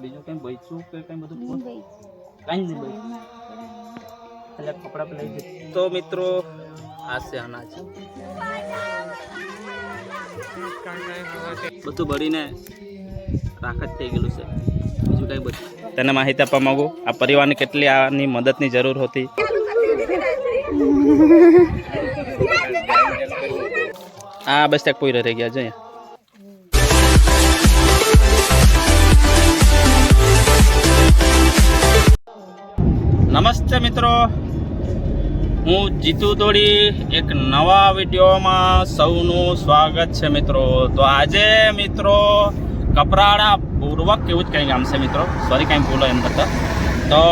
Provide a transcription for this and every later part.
બીજું કઈ બચ્યું કે કઈ બધું કઈ નહીં બચ્યું. એટલે કપડા લઈ જઈએ. તો મિત્રો આ છે અનાજ. બધું ભરીને રાખ જ થઈ ગયેલું છે. બીજું કઈ બચ્યું? તને માહિતી આપવા માંગુ આ પરિવારને કેટલી આની મદદની જરૂર હતી? આ બસ ત્યાં કોઈ રહી ગયા છે મિત્રો. હું જીતુ દોડી એક નવા વિડીયોમાં સૌનું સ્વાગત છે મિત્રો. તો આજે મિત્રો કપરાડા પૂર્વક, એવું જ કંઈ ગામ છે મિત્રો? સોરી કંઈ ભૂલો એમ કરતા. તો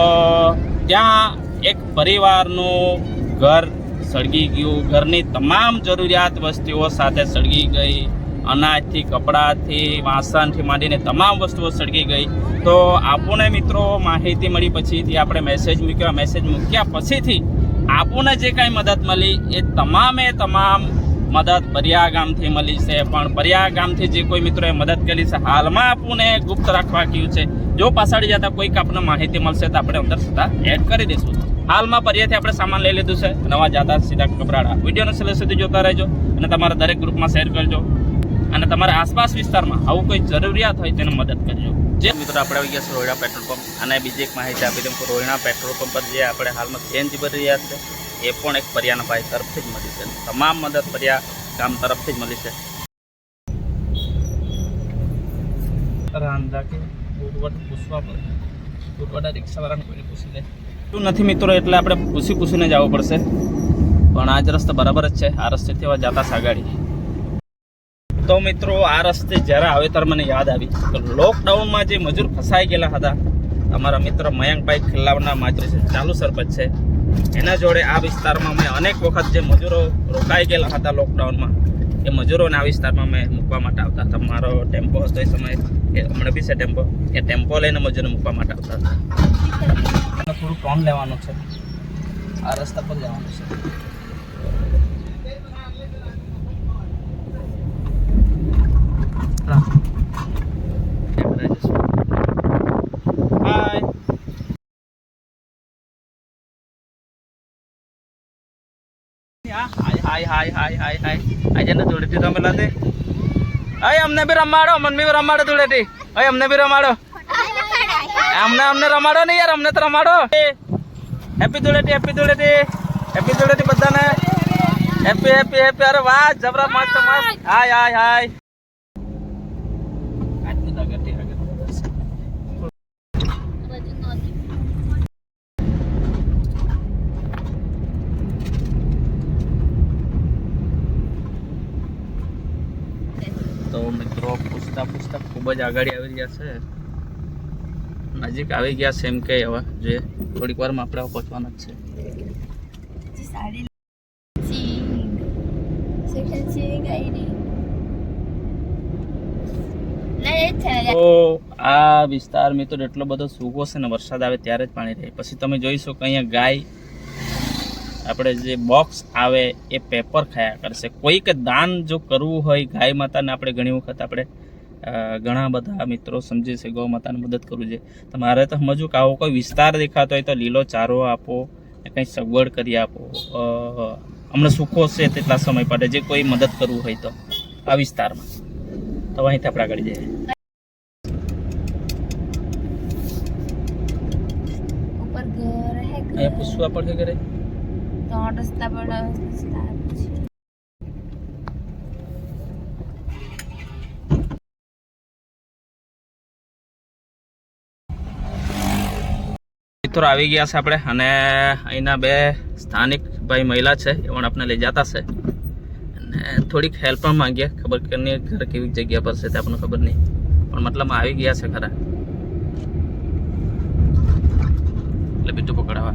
ત્યાં એક પરિવારનું ઘર સળગી ગયું. ઘરની તમામ જરૂરિયાત વસ્તુઓ સાથે સળગી ગઈ. અનાજથી, કપડાથી, વાસણથી માંડીને તમામ વસ્તુઓ સળગી ગઈ. તો આપણને મિત્રો માહિતી મળી પછીથી આપણે મેસેજ મૂક્યો. મેસેજ મૂક્યા પછીથી આપણને જે કાંઈ મદદ મળી એ તમામે તમામ મદદ પરિયા ગામથી મળી છે. પણ પરિયા ગામથી જે કોઈ મિત્રોએ મદદ કરી છે, હાલમાં આપણને ગુપ્ત રાખવા કહ્યું છે. જો પાછળ જતા કોઈક આપણને માહિતી મળશે તો આપણે અંદર સીધા એડ કરી દઈશું. હાલમાં પરિયાથી આપણે સામાન લઈ લીધું છે. નવા જાતા સીધા કપરાડા વિડીયોને છેલ્લે સુધી જોતા રહેજો અને તમારા દરેક ગ્રુપમાં શેર કરજો. અને તમારા આસપાસ વિસ્તારમાં આવું કોઈ જરૂરિયાત હોય તેને મદદ કરજો. જે મિત્રો આપણે આવી ગયા છે રોહિણા પેટ્રોલ પંપ અને બીજી એક માહિતી આપી દઉં કે રોહિણા પેટ્રોલ પંપ પર જે આપણે હાલમાં સીએનજી ભરી રહ્યા છે એ પણ એક પરિયાના ભાઈ તરફથી જ મળી છે. તમામ મદદ પરિયા ગામ તરફથી જ મળી છે. નથી મિત્રો એટલે આપણે પૂછી પૂછીને જવું પડશે. પણ આ જ રસ્તો બરાબર જ છે. આ રસ્તેથી હવે જતા સાગાડી તો મિત્રો આ રસ્તે જ્યારે આવે મને યાદ આવી, તો લોકડાઉનમાં જે મજૂર ફસાઈ ગયેલા હતા, અમારા મિત્ર મયંકભાઈ ખિલ્લાવના માજરી છે, ચાલુ સરપંચ છે. એના જોડે આ વિસ્તારમાં મેં અનેક વખત જે મજૂરો રોકાઈ ગયેલા હતા લોકડાઉનમાં, એ મજૂરોને આ વિસ્તારમાં મેં મૂકવા માટે આવતા હતા. મારો ટેમ્પો હતો એ સમયે, એ હમણાં બી છે ટેમ્પો, એ ટેમ્પો લઈને મજૂરો મૂકવા માટે આવતા હતા. થોડું ટોન લેવાનું છે. આ રસ્તા પર જવાનું છે. હાય હાય હાય હાય હાય હાય હાય આજે ને ધૂળેટી તમે લાદે અય અમને બી રમાડો મને બી રમાડો ધૂળેટી અય અમને બી રમાડો અમને અમને રમાડો ને યાર અમને તો રમાડો happy Dhuleti happy Dhuleti happy Dhuleti બધાને હેપી હેપી હેપી અરે વાહ જબરા મસ્ત મસ્ત હાય હાય હાય આજની તો આગળ આગળ બધું નોંધી તો મિત્રો પૂછતા પૂછતા ખૂબ જ આગળ આવી ગયા છે. નજીક આવી ગયા છે એમ કે હવે જે થોડીક વારમાં આપણે પહોંચવાના જ છે. તો આ વિસ્તાર મિત્રો એટલો બધો સૂકો છે ને વરસાદ આવે ત્યારે જ પાણી રહે. પછી તમે જોઈશો કે અહીંયા ગાય આપણે જે બોક્સ આવે એ પેપર ખાયા કરશે. કોઈક દાન જો કરવું હોય ગાય માતાને આપણે ઘણી વખત આપણે ઘણા બધા મિત્રો સમજે છે ગૌ માતાને મદદ કરવું છે તમારે તો સમજવું કે આવો કોઈ વિસ્તાર દેખાતો હોય તો લીલો ચારો આપો ને કંઈ સગવડ કરી આપો. હમણાં સુખો છે તેટલા સમય માટે જે કોઈ મદદ કરવું હોય તો આ વિસ્તારમાં. તો અહીંથી આપણે આગળ જઈએ. અહીંયા પૂછવા પડશે ઘરે? તો રસ્તા પર રસ્તા છે મિત્રો આવી ગયા છે આપણે અને અહીંના બે સ્થાનિક ભાઈ મહિલા છે, એ પણ આપણે લઈ જતા છે. અને થોડીક હેલ્પ પણ માંગીએ, ખબર કે ઘર કેવી જગ્યા પર છે તે આપણને ખબર નહીં. પણ મતલબ આવી ગયા છે ખરા. એટલે બીજું પકડાવા.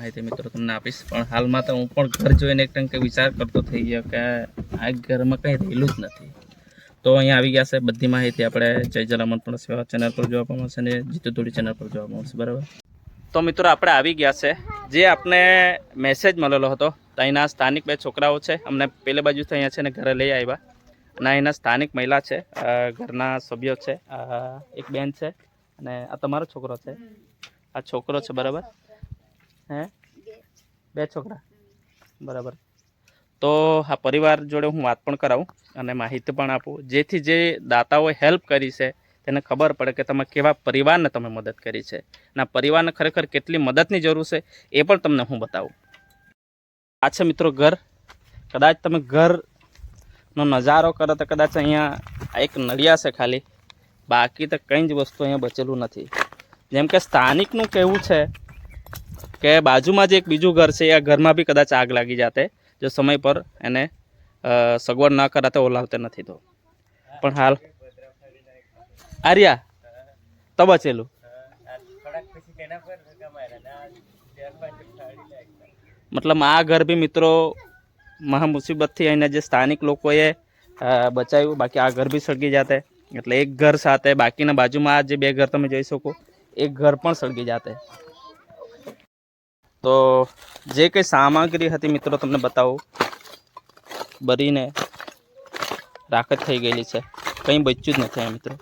માહિતી મિત્રો તમને આપીશ. પણ હાલમાં તો હું પણ ઘર જોઈને એક ટંકે વિચાર કરતો થઈ ગયો કે આ ઘરમાં કંઈ રહેલું જ નથી. તો અહીંયા આવી ગયા છે બધી માહિતી આપણે જય જલામણ પણ સેવા ચેનલ પર જોવા મળશે અને જીતુ ધોડી ચેનલ પર જોવા મળશે. બરાબર? તો મિત્રો આપણે આવી ગયા છે. જે આપને મેસેજ મળેલો હતો અહીંના સ્થાનિક બે છોકરાઓ છે. અમને પેલે બાજુથી અહીંયા છે ને ઘરે લઈ આવ્યા. અને અહીંના સ્થાનિક મહિલા છે ઘરના સભ્યો છે એક બેન છે અને આ તમારો છોકરો છે. આ છોકરો છે, બરાબર? હે? બે. છોકરા? બરાબર. તો આ પરિવાર જોડે હું વાત પણ કરાવું અને માહિતી પણ આપું. જેથી જે દાતાઓએ હેલ્પ કરી છે તેને ખબર પડે કે તમે કેવા પરિવારને તમે મદદ કરી છે. અને પરિવારને ખરેખર કેટલી મદદની જરૂર છે એ પણ તમને હું બતાવું. આ છે મિત્રો ઘર. કદાચ તમે ઘરનો નજારો કરો તો કદાચ અહીંયા એક નળિયા છે ખાલી. બાકી તો કંઈ જ વસ્તુ અહીંયા બચેલું નથી. જેમ કે સ્થાનિકનું કહેવું છે કે બાજુમાં જે એક બીજું ઘર છે એ ઘરમાં બી કદાચ આગ લાગી જાતે, જો સમય પર એને સગવડ ન કરાતે ઓલાવતે નથી તો. પણ હાલ. આર્યા તો બચેલું મતલબ આ ઘર બી મિત્રો મહા મુસીબતથી અહીંના જે સ્થાનિક લોકોએ બચાવ્યું, બાકી આ ઘર બી સળગી જાતે. એટલે એક ઘર સાથે, બાકીના બાજુમાં આ જે બે ઘર તમે જોઈ શકો, એક ઘર પણ સળગી જાતે. તો જે કંઈ સામગ્રી હતી મિત્રો તમને બતાવું. બરીને રાખ થઈ ગયેલી છે. કંઈ બચ્યું જ નથી મિત્રો.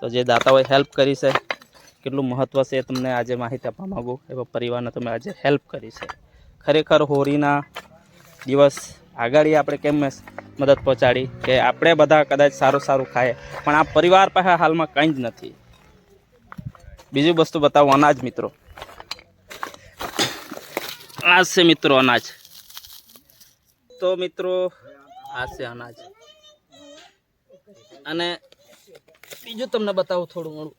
તો જે દાતાઓએ હેલ્પ કરી છે, કેટલું મહત્ત્વ છે તમને આજે માહિતી આપવા માગું. એવા પરિવારને તમે આજે હેલ્પ કરી છે. ખરેખર હોળીના દિવસ આગળ આપણે કેમ મદદ પહોંચાડી કે આપણે બધા કદાચ સારું સારું ખાય પણ આ પરિવાર પાસે હાલમાં કંઈ જ નથી. બીજી વસ્તુ બતાવું, અનાજ મિત્રો. આ છે મિત્રો અનાજ. તો મિત્રો, આ છે અનાજ. અને બીજું તમને બતાવું થોડું ઘણું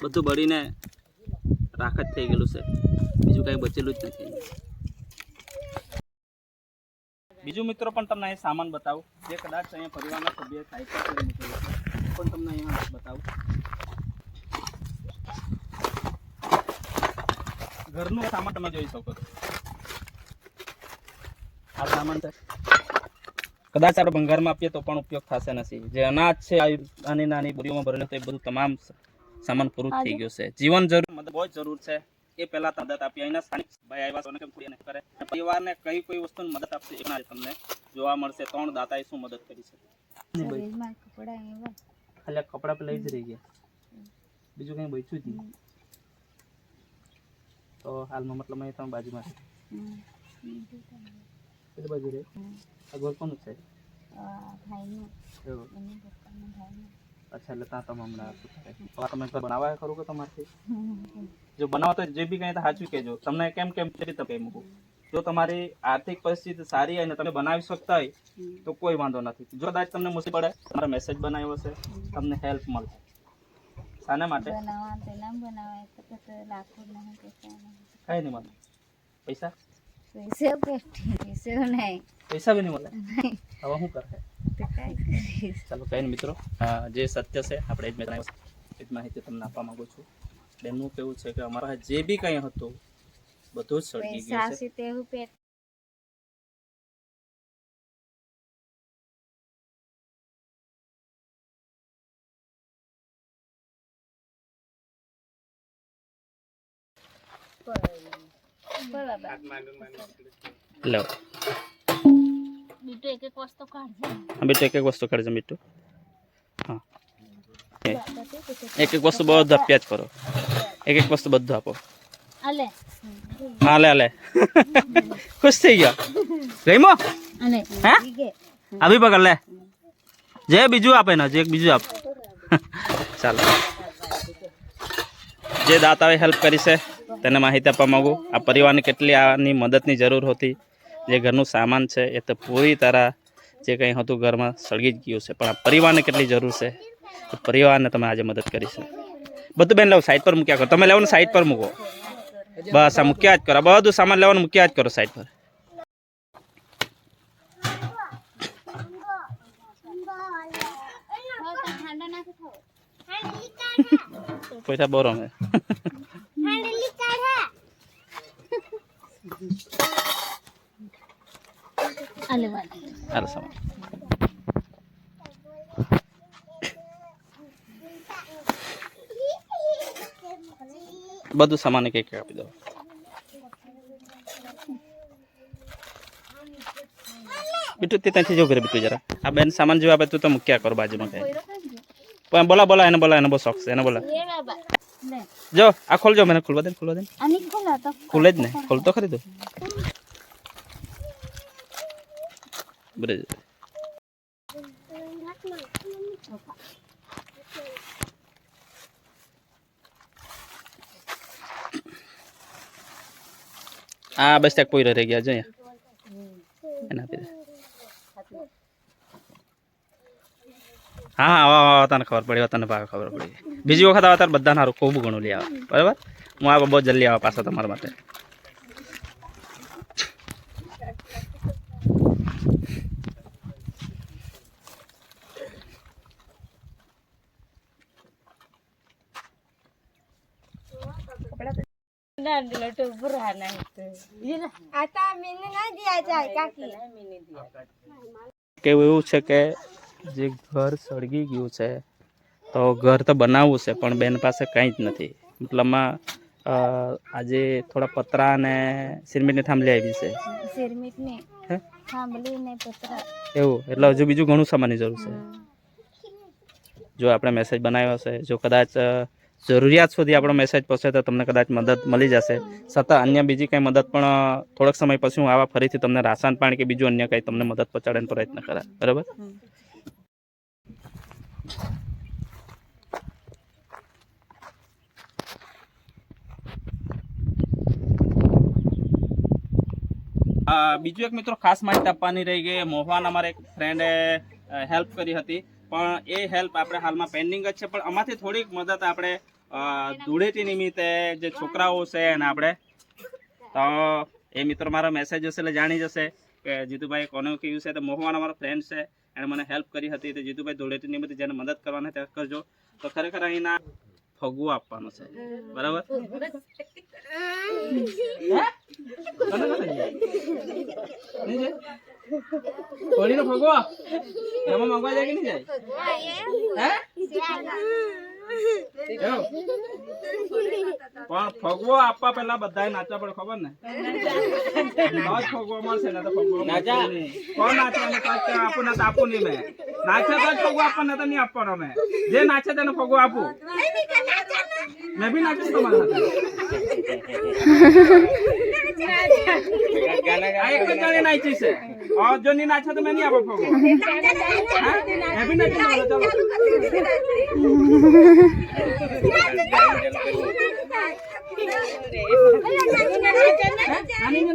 બધું બળીને રાખ જ થઈ ગયેલું છે. બીજું કાંઈ બચેલું જ નથી. બીજું મિત્રો પણ તમને અહીં સામાન બતાવું. જે કદાચ અહીંયા પરિવારના સભ્ય છે. પણ તમને અહીંયા બતાવું ઘરનું સામાન તમે જોઈ શકો છો આ સામાન છે કદાચ આપણે ભંગારમાં આપીએ તો પણ ઉપયોગ થશે નથી જે અનાજ છે નાની નાની બોરીઓમાં ભરેલું તો એ બધું તમામ સામાન પૂરું થઈ ગયું છે જીવન જરૂર મદદ બહુ જરૂર છે એ પહેલા મદદ આપી અહીંના સ્થાનિક ભાઈ આવ્યા છે કેમ થોડી કરે પરિવારને કઈ કોઈ વસ્તુની મદદ આપશે એના તમને જોવા મળશે ત્રણ દાતાએ શું મદદ કરી છે ખાલી આ કપડાં પેલા જ રહી ગયા બીજું કંઈ બચ્યું જ નહીં તો હાલમાં મતલબ અહીં તમે બાજુમાં છે હમ. બીજું તો નહીં. પેલી બાજુ રે હમ. આ ઘર કોનું છે આ ભાઈનું એવું એની પપ્પાનું ભાઈનું અચ્છા એટલે ત્યાં તમે હમણાં શું થાય? તો આ તમે ઘર બનાવ્યા ખરું કે તમારથી હમ. જો બનાવો તો જે બી કંઈ તો સાચું કહેજો તમને કેમ કેમ કેવી રીતે કહી મૂકું જો તમારી આર્થિક પરિસ્થિતિ સારી હોય ને તમે બનાવી શકતા હોય તો કોઈ વાંધો નથી. જો કદાચ તમને મુશ્કેલ પડે તમારો મેસેજ બનાવ્યો હશે તમને હેલ્પ મળશે. શાના માટે. કાંઈ નહીં મળે. પૈસા? પૈસે બી નહીં મળે? હવે શું કરે ચાલો કંઈ મિત્રો. જે સત્ય છે આપણે. એ જ માહિતી તમને આપવા માંગુ છું. બેનનું કેવું છે કે અમારા જે બી કંઈ હતું બધું જ સળગી ગયું છે. લો. બીટુ એક એક વસ્તુ કાઢજે. હા બેટું એક એક વસ્તુ કાઢજો બેટું. હા. એક એક વસ્તુ બધું પ્યાજ કરો. એક એક વસ્તુ બધું આપો. અલે હા લે લે ખુશ થઈ ગયો. ગઈમો હે? આવી પકડ લે. જે બીજું આપે ને જે બીજું આપ. ચાલો. જે દાતાએ હેલ્પ કરી છે તેને માહિતી આપવા માંગુ. આ પરિવારને કેટલી આની મદદની જરૂર હતી? જે ઘરનું સામાન છે એ તો પૂરી તરહ જે કંઈ હતું ઘરમાં સળગી જ ગયું છે. પણ આ પરિવારને કેટલી જરૂર છે? પરિવારને તમે આજે મદદ કરી છે. બધું બેન લો સાઈડ પર મૂક્યા કરો. તમે લેવાનું સાઈડ પર મૂકો. બસ, આ મૂક્યા જ કરો. બધું સામાન લેવાનું મૂક્યા જ કરો સાઈડ પર. પૈસા આલે વાલે હાલો, સામાન. બધું સામાન એક એક આપી દો બીટું, તે ત્યાંથી જવું કરે બીટું જરા. આ બેન સામાન જેવા આપે તું તો મૂક્યા કરો બાજુમાં કઈ. પણ બોલા બોલા, એને બોલા, એને બહુ શોખ છે, એને બોલા. જો, આ ખોલજો, મને ખોલવા દે ખોલવા દે ખોલા જ ને, ખોલતો ખરી તું. બરે આ બસ ત્યાં કોઈ રહી ગયા જોઈએ એના હા હા આવા તને ખબર પડી તને ખબર પડી. બીજી વખત આવે તારે બધાને સારું ખૂબ ઘણું લઈ આવે. બરાબર? હું આ બહુ જલ્દી આવે પાછા તમારા માટે. ना दिलं तो बुरा नाही आता मीने नाही द्यायचं आहे काकी કેવું એવું છે કે જે ઘર સળગી ગયું છે તો ઘર તો બનાવવું છે પણ બેન પાસે કંઈ જ નથી મતલબમાં અ, આજે થોડા પતરા અને સિરમિટની થાંભલી આવી છે સિરમીટ ને હે? થાંભલી ને પતરા એવું એટલે હજુ બીજું ઘણું સામાનની જરૂર છે જો આપણે મેસેજ બનાવ્યો હશે જો કદાચ અ, જરૂરિયાત સુધી આપણો મેસેજ પહોંચે તો તમને કદાચ મદદ મળી જશે. છતાં અન્ય બીજી કંઈ મદદ પણ થોડોક સમય પછી હું આવા ફરીથી તમને રાસાયણ પાણી કે બીજું અન્ય કંઈ તમને મદદ પહોંચાડવાનો પ્રયત્ન કરા બરાબર? બીજું એક મિત્રો ખાસ માહિતી આપવાની રહી ગઈ. મોહવાન અમારે એક ફ્રેન્ડે હેલ્પ કરી હતી. પણ એ હેલ્પ આપણે હાલમાં પેન્ડિંગ જ છે. પણ આમાંથી થોડીક મદદ આપણે ધૂળેટી નિમિત્તે જે છોકરાઓ છે એને આપણે, તો એ મિત્રો મારો મેસેજ હશે એટલે જાણી જશે કે જીતુભાઈ કોને કહ્યું છે. તો મોહવાન મારો ફ્રેન્ડ છે. એણે મને હેલ્પ કરી હતી. તો જીતુભાઈ ધૂળેટી નિમિત્તે જેને મદદ કરવાની તે કરજો. તો ખરેખર અહીંના ફગવું આપવાનું છે. બરાબર? હે? હોળીનો ફગવો એમાં મંગવા જાય કે નહીં જાય? હે પણ ફગવો આપવા પેલા બધાએ નાચવા પડે ખબર ને? ફગવો મળશે ને તો ફગવો. કોણ નાચે એને આપું ને તો આપું નહીં મેં. નાચે તો ફગવો આપવાનો તો નહીં આપવાનો મેં. જે નાચે તેને ફગવો આપું. મેં બી નાચું તમારા સાથે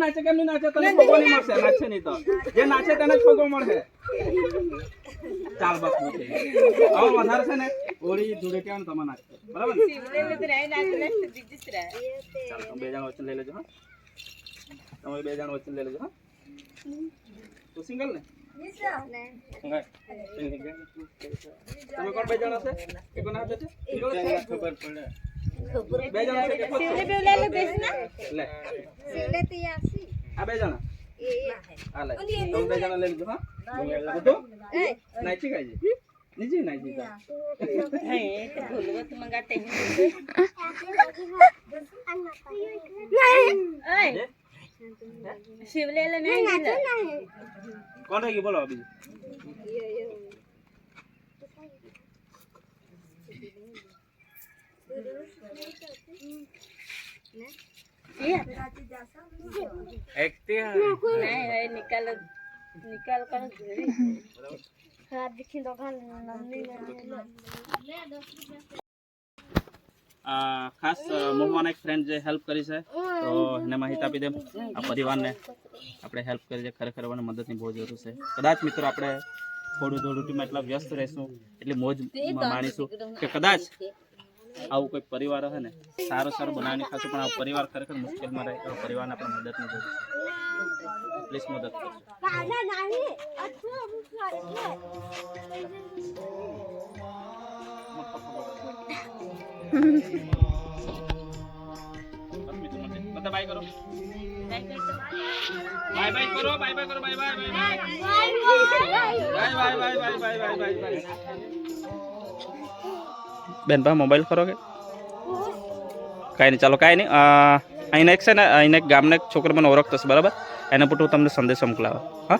নাচে কেমনি নাচে নি তো যে নাচে তাহলে ফগ মারছে চাল বাস মুখে আর মাথার ওড়ি দূরে কেমন তোমার নাচছে બરાબર ચાલો તમે બે જણ વચ્ચે લઈ લેજો હા? તમે બે જણ વચ્ચે લઈ લેજો હા? તું સિંગલ ને? તમે કોણ બે જણ હશે એ કોના હાથે છે? સિંગલ જ બે જણ છે કે ખુદ છે? લે આ બે જણા? આ લે. તમે બે જણા લઈ લીધું હા? બધું? નાચી ખાઈ निजी नाही शिवलेलं नाही कोण आहे बोला अभी एक ते नाही निकाल निकाल कर ખાસ મોહમાના એક ફ્રેન્ડ જે હેલ્પ કરી છે તો એને માહિતી આપી દે આ પરિવારને આપણે હેલ્પ કરીએ છે ખરેખર મને મદદની બહુ જરૂર છે કદાચ મિત્રો આપણે થોડું થોડું એટલા વ્યસ્ત રહીશું એટલી મોજ માણીશું કે કદાચ આવું કોઈ પરિવાર હશે ને સારું સારું બનાવીને ખાશું પણ આ પરિવાર ખરેખર મુશ્કેલમાં રહે તો પરિવારને આપણે મદદની જરૂર છે પ્લીઝ મદદ કરજો કાના નાની અથવા અમુક બધા બાય કરો બાય બાય કરો બાય બાય કરો bye bye bye bye bye bye bye bye bye bye bye બેન પા મોબાઈલ કરો કે કાંઈ નહીં ચાલો કાંઈ નહીં અ, અહીંને એક છે ને અહીંને એક ગામને એક છોકરો મને ઓળખતો છે બરાબર એના પર હું તમને સંદેશો મોકલાવે. હા?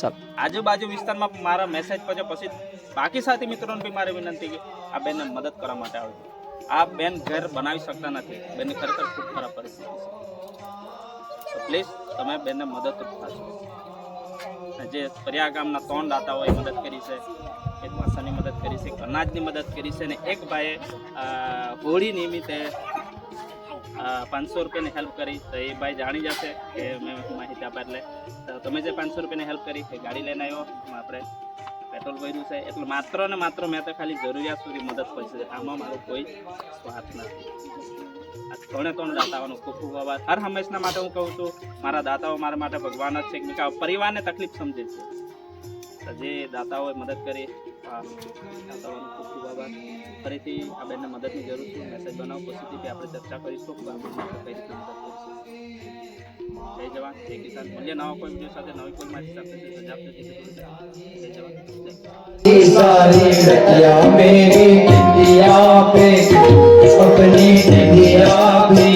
ચાલો. આજુબાજુ વિસ્તારમાં મારા મેસેજ પછી પછી બાકી સાથી મિત્રોને બી મારી વિનંતી કે આ બેનને મદદ કરવા માટે આવે આ બેન ઘર બનાવી શકતા નથી. બેનની ખરેખર ખૂબ ખરાબ પરિસ્થિતિ છે. પ્લીઝ તમે બેનને મદદ થશો જે પર્યા ગામના ત્રણ દાતા હોય મદદ કરી છે. એક વાસણની મદદ કરી છે. એક અનાજની મદદ કરી છે. અને એક ભાઈએ હોળી નિમિત્તે પાંચસો રૂપિયાની હેલ્પ કરી, તો એ ભાઈ જાણી જશે કે મેં માહિતી આપા એટલે. તો તમે જે પાંચસો રૂપિયાની હેલ્પ કરી, એ ગાડી લઈને આવ્યો. આપણે પેટ્રોલ ભર્યું છે. એટલે માત્ર ને માત્ર મેં તો ખાલી જરૂરિયાત સુધી મદદ કરી છે. આમાં મારો કોઈ સ્વાર્થ નથી. આ ત્રણે ત્રણ દાતાઓનો ખૂબ ખૂબ આભાર. હર હંમેશના માટે હું કહું છું, મારા દાતાઓ મારા માટે ભગવાન જ છે. કે પરિવારને તકલીફ સમજે છે. જે દાતાઓએ મદદ કરી આ દાતાઓનો ખૂબ ખૂબ આભાર ફરીથી આ બેનને મદદની જરૂર છે મેસેજ બનાવો પછીથી આપણે ચર્ચા કરીશું કે આપણે કઈ રીતે મદદ કરીશું જય જવાન જય કિસાન મળીએ નવા કોઈ વિડીયો સાથે નવી કોઈ માહિતી સાથે સજા આપજો જય કિસાન. જય જવાન જય सारी रतिया मेरी इंडिया पे अपनी इंडिया भी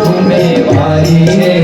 घूमे वाली है